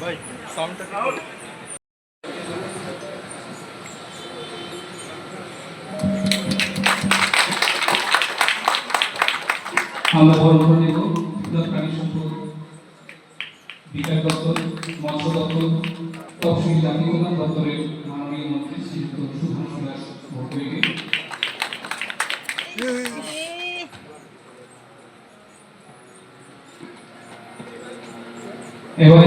ভাই সাউন্ডটা আমরা বর্ণনা দেব সুন্দর প্রাণী সম্পদ, বিকাশ দপ্তর, মৎস্য দপ্তর, তফসিল জাতীয় দপ্তরের মাননীয় মন্ত্রী শ্রীযুক্ত সুধাংশু দাস ভৌগোলিকে এবারে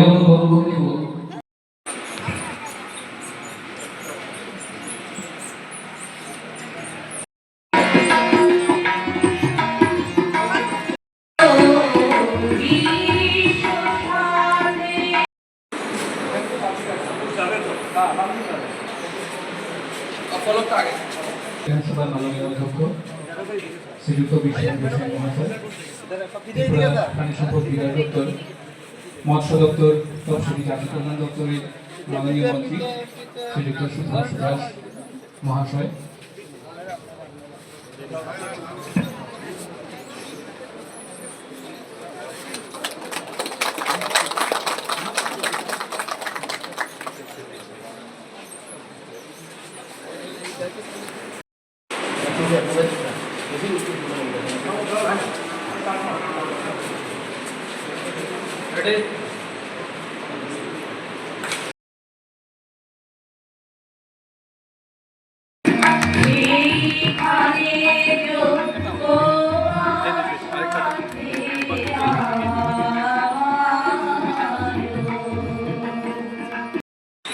আমরা মাননীয় অধ্যক্ষ শ্রীযুক্ত বিশ্বনাথ মহাশয় প্রাণী সম্পদ মৎস্য দপ্তর তফসিলি জাতি কল্যাণ দপ্তরের মাননীয় মন্ত্রী শ্রীযুক্ত সুভাষ দাস মহাশয়।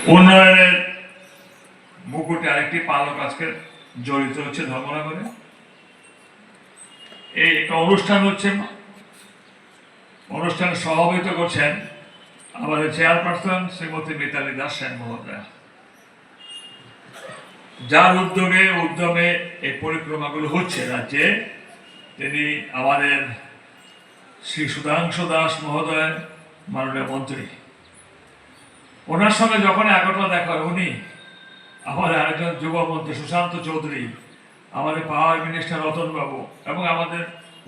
উন্নয়নের মুকুটে আরেকটি পালক আজকে জড়িত হচ্ছে ধর্মনগরে। এই একটা অনুষ্ঠান হচ্ছে, অনুষ্ঠানে সভাপতিত্ব করছেন আমাদের চেয়ারপারসন শ্রীমতী মিতালি দাস সেন মহোদয়া। যার উদ্যোগে, উদ্যমে এই পরিক্রমাগুলো হচ্ছে রাজ্যে। তিনি আমাদের শ্রী সুধাংশু দাস মহোদয়, মাননীয় মন্ত্রী। ওনার সঙ্গে যখন একতা দেখা উনি আমাদের আরেকজন যুবমন্ত্রী সুশান্ত চৌধুরী, আমাদের পাওয়ার মিনিস্টার রতন বাবু এবং আমাদের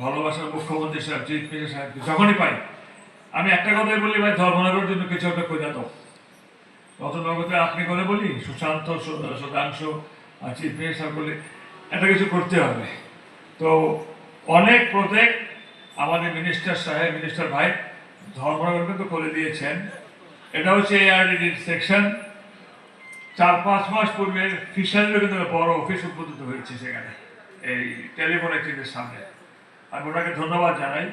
ভালোবাসার মুখ্যমন্ত্রী সাহেব, চিফ মিনিস্টার সাহেব, যখনই পাই, আমি একটা কথাই বলি, ভাই, ধর্মনগরের জন্য কিছু একটা করে দাও। রতন বাবুকে আপনি করে বলি, সুশান্ত সুধাংশু আর চিফ মিনিস্টার বলি, একটা কিছু করতে হবে। তো অনেক প্রত্যেক আমাদের মিনিস্টার সাহেব, মিনিস্টার ভাই ধর্মনগর কিন্তু করে দিয়েছেন। এটা হচ্ছে এআরডি সেকশন চার পাঁচ মাস পূর্বে ফিশারিরও কিন্তু বড় অফিস উদ্বোধিত হয়েছে সেখানে, এই টেলিফোন এক্সচেঞ্জের সামনে। আমি ওনাকে ধন্যবাদ জানাই।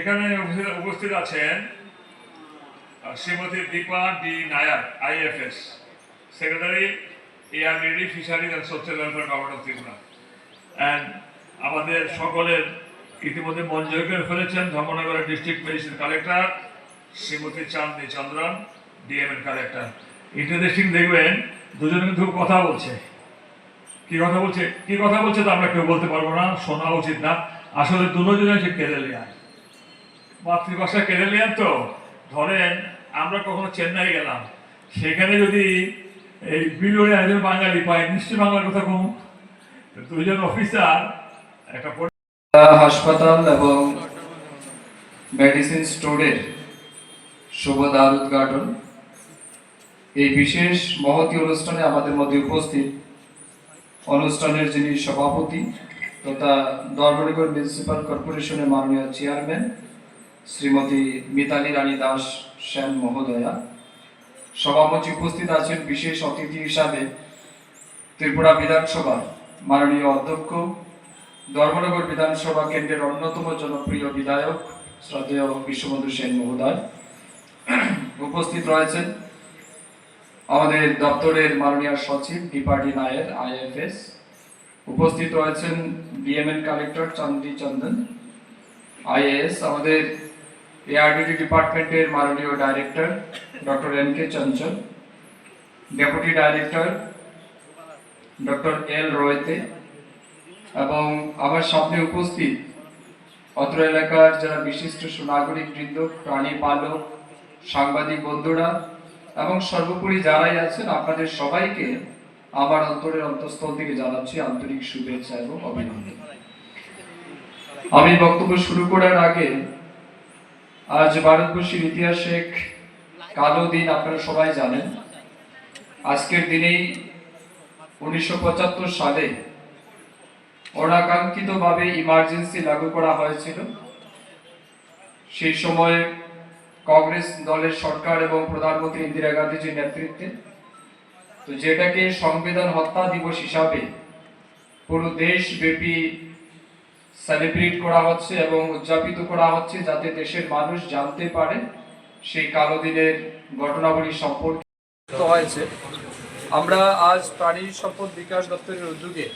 এখানে উপস্থিত- আছেন Shrimati Deepa D Nair IFS secretary ARDD fisheries and social welfare government of Tripura and আমাদের সকলের ইতিমধ্যে মঞ্জুর করে ফেলেছেন, ধর্মনগরের district magistrate collector Shrimati Chandni Chandran DMN collector interesting দেখবেন, দুজনে কিন্তু কথা বলছে। কি কথা বলছে? কি কথা বলছে তো আমরা কেউ বলতে পারব না, শোনা উচিত না। আসলে দুজনে হচ্ছে কেরালিয়ান। মাতৃভাষা কেরালিয়ান তো। ধরেন, আমরা কখনো চেন্নাই গেলাম। সেখানে যদি এই বিলোরে একজন বাঙালি পাই নিশ্চয়ই বাংলার কথা কম। দুজন অফিসার একটা হাসপাতাল এবং মেডিসিন স্টোরের শুভ দ্বার উদ্ঘাটন। এই বিশেষ মহতী অনুষ্ঠানে আমাদের মধ্যে উপস্থিত অনুষ্ঠানের যিনি সভাপতি তথা দরবারিগড় মিউনিসিপাল কর্পোরেশনের মাননীয় চেয়ারম্যান শ্রীমতী মিতালি রানী দাস সেন মহোদয়া। সভামঞ্চে উপস্থিত আছেন বিশেষ অতিথি হিসাবে ত্রিপুরা বিধানসভার মাননীয় অধ্যক্ষ, ধর্মনগর বিধানসভা কেন্দ্রের অন্যতম জনপ্রিয় বিধায়ক শ্রদ্ধেয় বিশ্ববন্ধু সেন মহোদয়। উপস্থিত রয়েছেন আমাদের দপ্তরের মাননীয় সচিব ডিপার্টি নায়ের, আইএফএস। উপস্থিত রয়েছেন ডিএমএন কালেক্টর চন্দি চন্দন, আইএএস আমাদের এআরডিডি ডিপার্টমেন্টের মাননীয় director doctor N K Chanchal, deputy director doctor L রয়েতে এবং আমার সামনে উপস্থিত অত্র এলাকার যারা বিশিষ্ট সুনাগরিক বৃন্দ প্রাণী পালক সাংবাদিক বন্ধুরা, এবং সর্বোপরি যারাই আছেন, আপনাদের সবাইকে আমার অন্তরের অন্তঃস্থল থেকে জানাচ্ছি আন্তরিক শুভেচ্ছা এবং অভিনন্দন। আমি বক্তব্য শুরু করার আগে, আজ ভারতবর্ষের ইতিহাসে এক কালো দিন আপনারা সবাই জানেন। আজকের দিনেই উনিশশো পঁচাত্তর সালে অনাকাঙ্ক্ষিতভাবে ইমার্জেন্সি লাগু করা হয়েছিল। সেই সময় কংগ্রেস দলের সরকার এবং প্রধানমন্ত্রী ইন্দিরা গান্ধীজির নেতৃত্বে। তো যেটাকে সংবিধান হত্যা দিবস হিসাবে পুরো দেশব্যাপী সেলিব্রেট করা হচ্ছে এবং উদযাপিত করা হচ্ছে যাতে দেশের মানুষ জানতে পারে সেই কালো দিনের ঘটনাবলী সম্পর্কে। হয়েছে। আমরা আজ প্রাণী সম্পদ বিকাশ দপ্তরের উদ্যোগে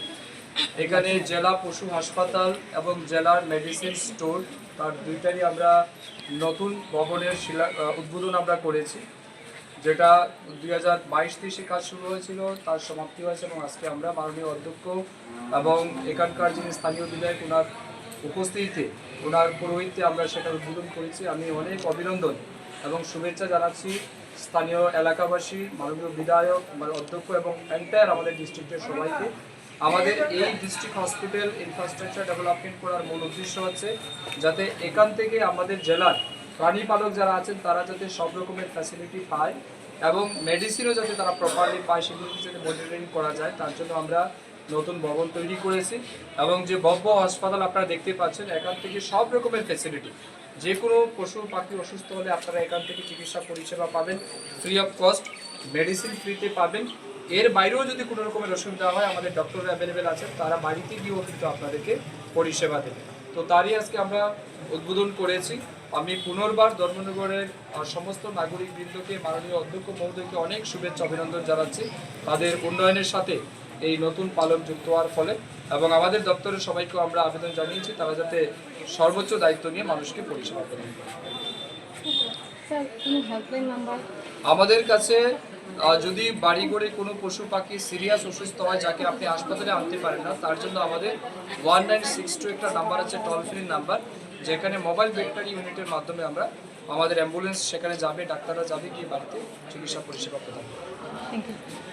এখানে জেলা পশু হাসপাতাল এবং জেলার মেডিসিন স্টোর তার দুইটারই আমরা নতুন ভবনের শিলা উদ্বোধন আমরা করেছি, যেটা দুই হাজার বাইশ তেইশে কাজ শুরু হয়েছিল, তার সমাপ্তি হয়েছে এবং আজকে আমরা মাননীয় অধ্যক্ষ এবং এখানকার যিনি স্থানীয় বিধায়ক ওনার উপস্থিতিতে ওনার পুরোহিতে আমরা সেটা উদ্বোধন করেছি। আমি অনেক অভিনন্দন এবং শুভেচ্ছা জানাচ্ছি স্থানীয় এলাকাবাসী, মাননীয় বিধায়ক, অধ্যক্ষ এবং এন্টায়ার আমাদের ডিস্ট্রিক্টের সবাইকে। আমাদের এই ডিস্ট্রিক্ট হসপিটাল ইনফ্রাস্ট্রাকচার ডেভেলপমেন্ট করার মূল উদ্দেশ্য হচ্ছে যাতে এখান থেকে আমাদের জেলার প্রাণী পালক যারা আছেন, তারা যাতে সব রকমের ফ্যাসিলিটি পায় এবং মেডিসিনও যাতে তারা প্রপারলি পায়, সেগুলোকে যাতে মনিটরিং করা যায়, তার জন্য আমরা নতুন ভবন তৈরি করেছি এবং যে ভব্য হাসপাতাল আপনারা দেখতে পাচ্ছেন, এখান থেকে সব রকমের ফ্যাসিলিটি যে কোনো পশু পাখি অসুস্থ হলে আপনারা এখান থেকে চিকিৎসা পরিষেবা পাবেন ফ্রি অফ কস্ট মেডিসিন ফ্রিতে পাবেন। এর বাইরেও যদি কোনো রকমের অসুবিধা হয় আমাদের ডক্টর অ্যাভেলেবেল আছেন তারা বাড়িতে গিয়েও কিন্তু আপনাদেরকে পরিষেবা দেবে তো তারই আজকে আমরা উদ্বোধন করেছি। আমি পুনর্বার ধর্মনগরের সমস্ত নাগরিক বৃন্দকে মাননীয় অধ্যক্ষ মহোদয়কে অনেক শুভেচ্ছা অভিনন্দন জানাচ্ছি। তাদের উন্নয়নের সাথে এই নতুন পালক যুক্ত হওয়ার ফলে এবং আমাদের দপ্তরের সবাইকেও আমরা আবেদন জানিয়েছি তারা যাতে সর্বোচ্চ দায়িত্ব নিয়ে মানুষকে পরিষেবা প্রদান করে। স্যার কোনো হেল্পলাইন নাম্বার আমাদের কাছে যদি বাড়ি করে কোনো পশু পাখি সিরিয়াস অসুস্থ হয় যাকে আপনি হাসপাতালে আনতে পারেন না, তার জন্য আমাদের ওয়ান নাইন সিক্স টু একটা নাম্বার আছে টোল ফ্রি নাম্বার, যেখানে মোবাইল ভেক্টরি ইউনিটের মাধ্যমে আমরা আমাদের অ্যাম্বুলেন্স সেখানে যাবে, ডাক্তাররা যাবে গিয়ে বাড়িতে চিকিৎসা পরিষেবা প্রদান করবে।